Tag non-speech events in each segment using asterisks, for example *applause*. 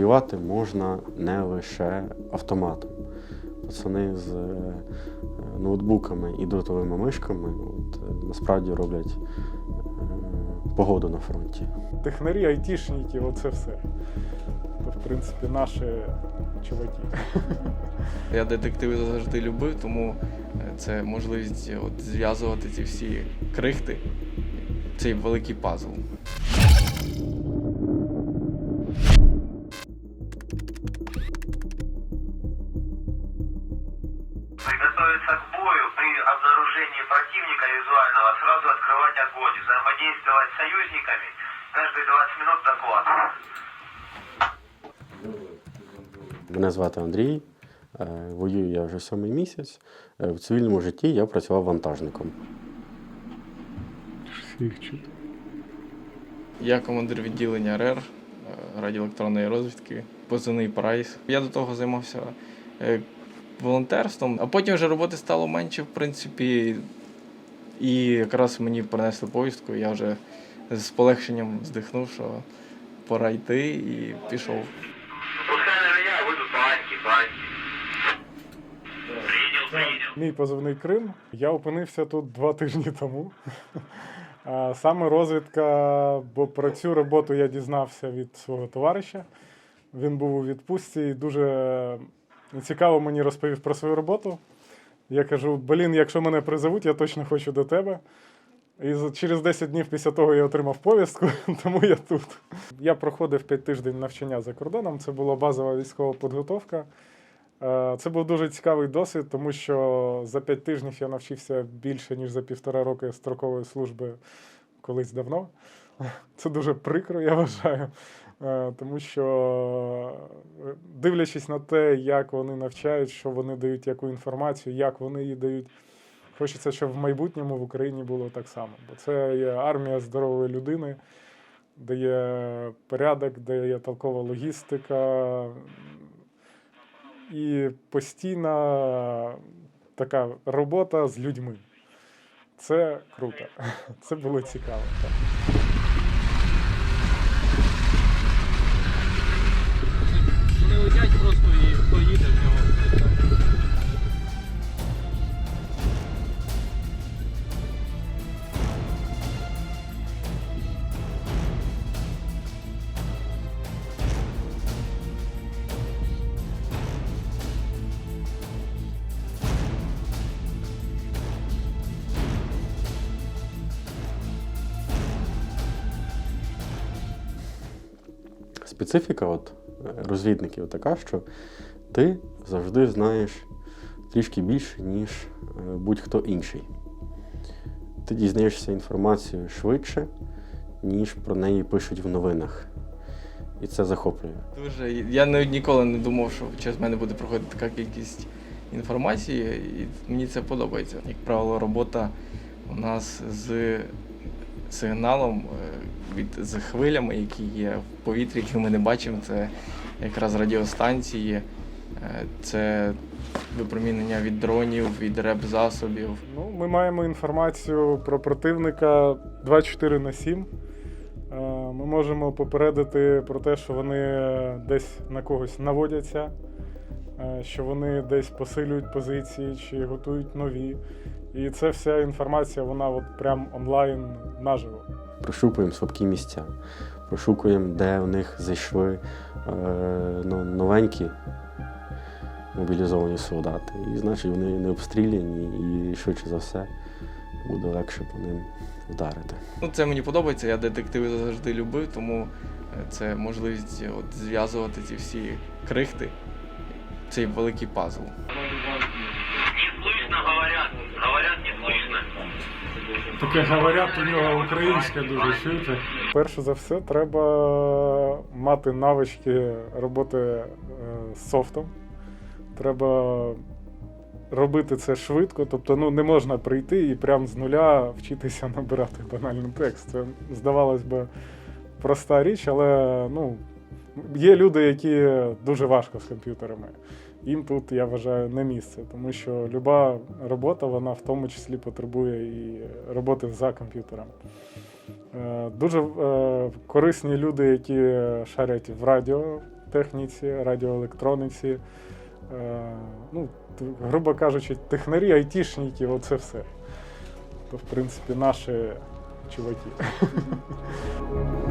воювати можна не лише автоматом. Пацани з е, ноутбуками і дротовими мишками от, е, насправді роблять е, погоду на фронті. Технарі, айтішники, оце все. То, в принципі, наші чуваки. *laughs* Я детективи завжди любив, тому це можливість от зв'язувати ці всі крихти, цей великий пазл. Противника визуального, сразу открывать огонь, взаимодействовать с союзниками. Каждые 20 минут доклад. Мене звати Андрій. е, Воюю я вже сьомий місяць. Е, В цивільному житті я працював вантажником. Всіх чути. Я командир відділення РЕР е, радіоелектронної розвідки, позивний Прайс. Я до того займався е, волонтерством, а потім вже роботи стало менше, в принципі. І якраз мені принесли повістку, я вже з полегшенням здихнув, що пора йти і пішов. Пускай на паньки, паньки. Мій позивний Крим. Я опинився тут два тижні тому. Саме розвідка, бо про цю роботу я дізнався від свого товариша. Він був у відпустці і дуже цікаво мені розповів про свою роботу. Я кажу: блін, якщо мене призовуть, я точно хочу до тебе. І через 10 днів після того я отримав повістку, *laughs* тому я тут. Я проходив 5 тижнів навчання за кордоном. Це була базова військова підготовка. Е, Це був дуже цікавий досвід, тому що за 5 тижнів я навчився більше, ніж за півтора роки строкової служби колись давно. Це дуже прикро, я вважаю. Е, Тому що, е, дивлячись на те, як вони навчають, що вони дають яку інформацію, як вони її дають, хочеться, щоб в майбутньому в Україні було так само. Бо це є армія здорової людини, де є порядок, де є толкова логістика, і постійна така робота з людьми. Це круто. *laughs* Це було цікаво. Так. Вони летять просто і Специфіка от, е, розвідників така, що ти завжди знаєш трішки більше, ніж е, будь-хто інший. Ти дізнаєшся інформацію швидше, ніж про неї пишуть в новинах. І це захоплює. Дуже я не- ніколи не думав, що через мене буде проходити така кількість інформації, і мені це подобається. Як правило, робота у нас з сигналом, е, від, з хвилями, які є в повітрі, які ми не бачимо. Це якраз радіостанції, е, це випромінення від дронів, від реп-засобів. Ну, ми маємо інформацію про противника 24 на 7. Е, Ми можемо попередити про те, що вони десь на когось наводяться, що вони десь посилюють позиції чи готують нові. І це вся інформація, вона от прям онлайн наживо. Прошукуємо слабкі місця, прошукуємо, де у них зайшли е, ну, новенькі мобілізовані солдати. І значить вони не обстріляні і швидше за все буде легше по ним вдарити. Ну, це мені подобається, я детективи завжди любив, тому е, це можливість е, от зв'язувати ці всі крихти, цей великий пазл. Не слышно, говорят. Говорят, не слышно. Таке говорять у нього українське дуже чути. Перше за все, треба мати навички роботи е, з софтом. Треба робити це швидко. Тобто, ну не можна прийти і прямо з нуля вчитися набирати банальний текст. Це здавалось би проста річ, але ну, є люди, які дуже важко з комп'ютерами. Їм тут, я вважаю, не місце, тому що люба робота, вона в тому числі потребує і роботи за комп'ютером. Е, Дуже е, корисні люди, які шарять в радіо, техніці, радіоелектроніці. Е, ну, грубо кажучи, технарі, айтішники, оце все. То, в принципі, наші чуваки. *laughs*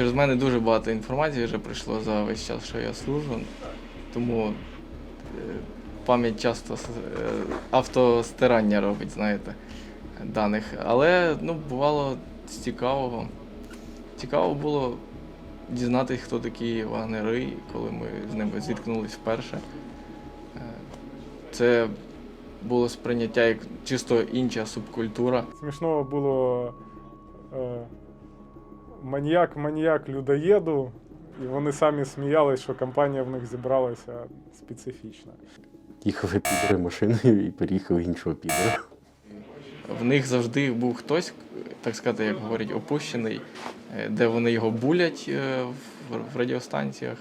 Через мене дуже багато інформації вже прийшло за весь час, що я служу, тому е, пам'ять часто е, автостирання робить, знаєте, даних. Але ну, бувало з цікавого. Цікаво було дізнатися, хто такі вагнери, коли ми з ними зіткнулись вперше. Е, Це було сприйняття як чисто інша субкультура. Смішно було маніяк, маніяк людоєду, і вони самі сміялись, що компанія в них зібралася специфічна. Їхали підери машиною і переїхали іншого підера. В них завжди був хтось, так сказати, як говорять, опущений, е, де вони його булять е, в- радіостанціях,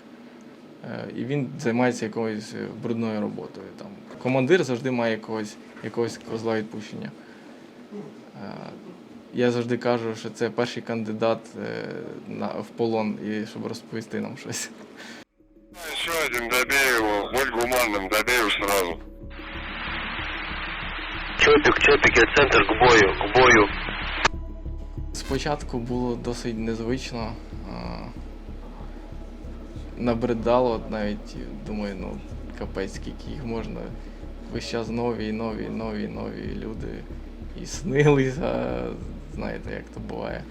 е, і він займається якоюсь брудною роботою. Там. Командир завжди має якогось, якогось козла відпущення. Е, Я завжди кажу, що це перший кандидат е, в полон, і щоб розповісти нам щось. Еще один, добей его, будь гуманным, добей его сразу. Чопик, чопики, центр к бою, к бою. Спочатку було досить незвично. Набридало навіть, думаю, ну капець, скільки їх можна. Весь час нові, нові, нові, нові люди. І снилися, знаєте, як то буває.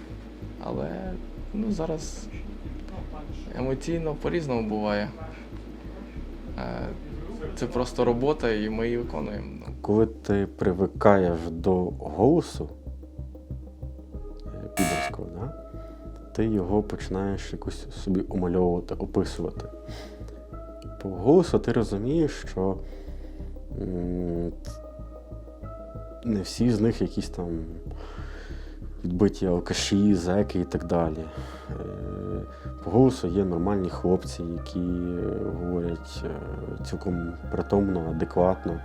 Але ну, зараз емоційно по-різному буває. Е, Це просто робота, і ми її виконуємо. Ну, Коли ти привикаєш до голосу е, підерського, да? ти його починаєш якось собі умальовувати, описувати. По голосу ти розумієш, що не всі з них якісь там відбиті алкаші, зеки і так далі. Е, По голосу є нормальні хлопці, які е, говорять е, цілком притомно, адекватно.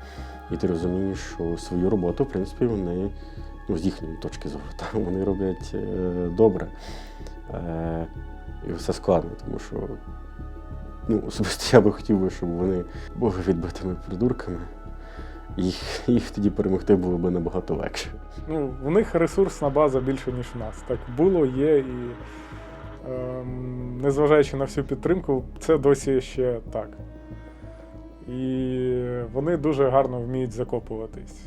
І ти розумієш, що свою роботу, в принципі, вони ну, з їхньої точки зору, *laughs* та, вони роблять добре. І все складно, тому що ну, особисто я би хотів би, щоб вони були відбитими придурками. Їх, їх тоді перемогти було б набагато легше. Ну, в них ресурсна база більше, ніж у нас. Так було, є, і ем, незважаючи на всю підтримку, це досі ще так. І вони дуже гарно вміють закопуватись.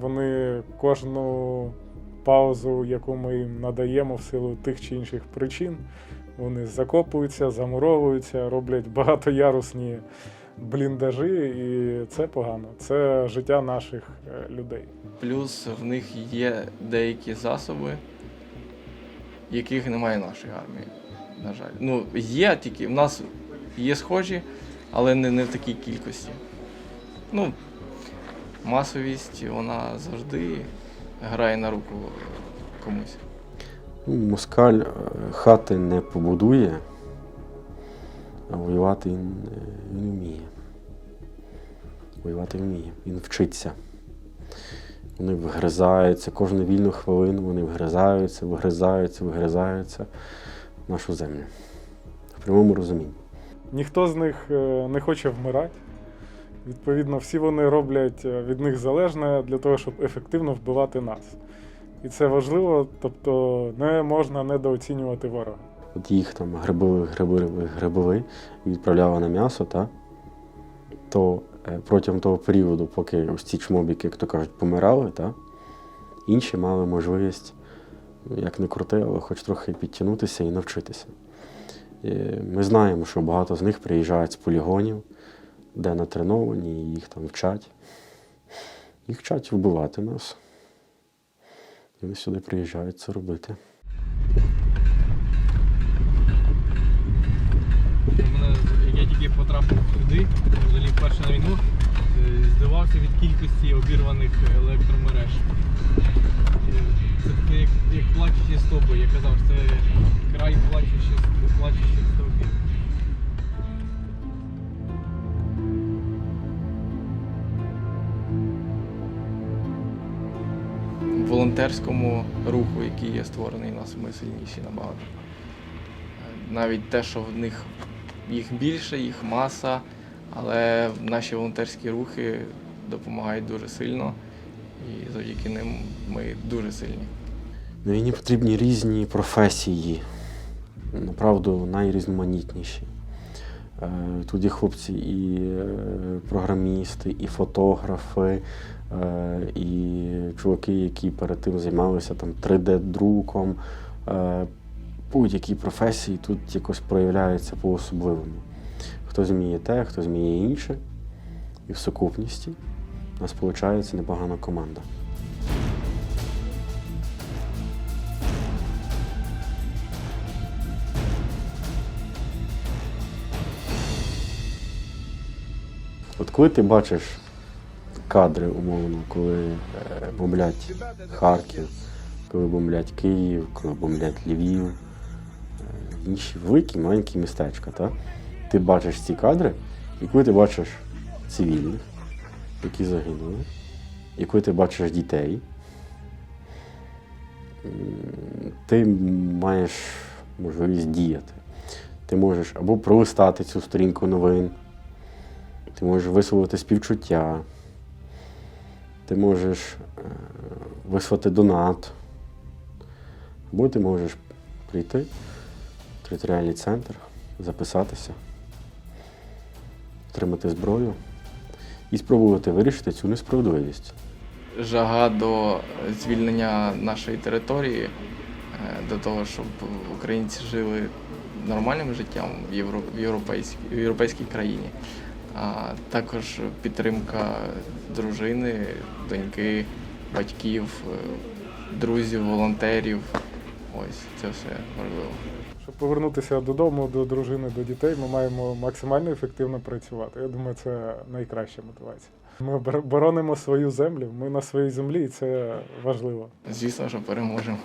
Вони кожну паузу, яку ми їм надаємо в силу тих чи інших причин, вони закопуються, замуровуються, роблять багатоярусні бліндажі, і це погано. Це життя наших е, людей. Плюс в них є деякі засоби, яких немає в нашій армії. На жаль. Ну, є тільки. В нас є схожі, але не, не в такій кількості. Ну, масовість, вона завжди грає на руку комусь. Ну, Москаль е, хати не побудує, а воювати він, е, він вміє. Воювати вміє, він вчиться. Вони вгризаються, кожну вільну хвилину вони вгризаються, вгризаються, вгризаються в нашу землю. В прямому розумінні. Ніхто з них е, не хоче вмирати. Відповідно, всі вони роблять е, від них залежне для того, щоб ефективно вбивати нас. І це важливо, тобто не можна недооцінювати ворога. От їх там грибили, грибили, грибили і відправляли на м'ясо, та, то е, протягом того періоду, поки ось ці чмобіки, як то кажуть, помирали, та, інші мали можливість, як не крути, але хоч трохи підтягнутися і навчитися. Е, Ми знаємо, що багато з них приїжджають з полігонів, де натреновані, і їх там вчать. Їх вчать вбивати нас. І вони сюди приїжджають це робити. я потрапив сюди, взагалі вперше на війну, е, здивався від кількості обірваних електромереж. Е, це таке як, як плачучі стовби, я казав, це край плачучих плачущих стовбів. Волонтерському руху, який є створений, у нас ми сильніші набагато. Е, навіть те, що в них їх більше, їх маса, але наші волонтерські рухи допомагають дуже сильно, і завдяки ним ми дуже сильні. На війні потрібні різні професії, направду найрізноманітніші. Е, Тут є хлопці і е, програмісти, і фотографи, е, і чуваки, які перед тим займалися там 3D-друком. Е, Будь-які професії тут якось проявляються по-особливому. Хтось вміє те, хтось вміє інше. І в сукупності у нас виходить непогана команда. От коли ти бачиш кадри, умовно, коли е, бомблять Харків, коли бомблять Київ, коли бомблять Львів, інші великі маленькі містечка, та? ти бачиш ці кадри, і коли ти бачиш цивільних, які загинули, і коли ти бачиш дітей, ти маєш можливість діяти. Ти можеш або пролистати цю сторінку новин, ти можеш висловити співчуття, ти можеш е, вислати донат, або ти можеш прийти територіальний центр, записатися, отримати зброю і спробувати вирішити цю несправедливість. жага до звільнення нашої території, е, до того, щоб українці жили нормальним життям в, Євро, в, європейській, в європейській країні, а також підтримка дружини, доньки, батьків, е, друзів, волонтерів. Ось це все важливо. Щоб повернутися додому, до дружини, до дітей, ми маємо максимально ефективно працювати. Я думаю, це найкраща мотивація. Ми бор- боронимо свою землю, ми на своїй землі, і це важливо. Звісно, що переможемо.